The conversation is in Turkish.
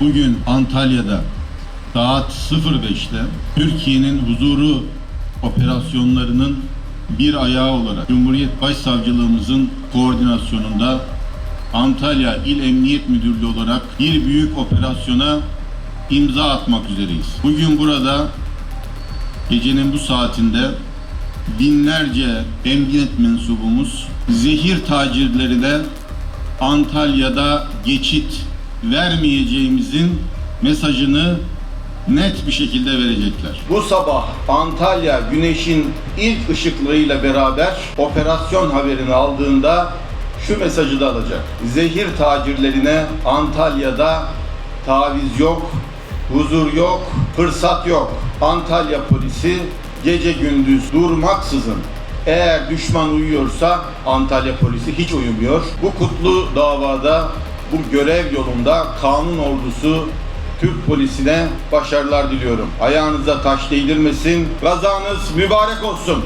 bugün Antalya'da saat 05'te Türkiye'nin huzuru operasyonlarının bir ayağı olarak Cumhuriyet Başsavcılığımızın koordinasyonunda Antalya İl Emniyet Müdürlüğü olarak bir büyük operasyona imza atmak üzereyiz. Bugün burada gecenin bu saatinde binlerce emniyet mensubumuz zehir tacirlerine Antalya'da geçit vermeyeceğimizin mesajını net bir şekilde verecekler. Bu sabah Antalya güneşin ilk ışıklarıyla beraber operasyon haberini aldığında şu mesajı da alacak. Zehir tacirlerine Antalya'da taviz yok, huzur yok, fırsat yok. Antalya polisi gece gündüz durmaksızın eğer düşman uyuyorsa Antalya polisi hiç uyumuyor. Bu kutlu davada, bu görev yolunda kanun ordusu Türk polisine başarılar diliyorum. Ayağınıza taş değdirmesin. Gazanız mübarek olsun.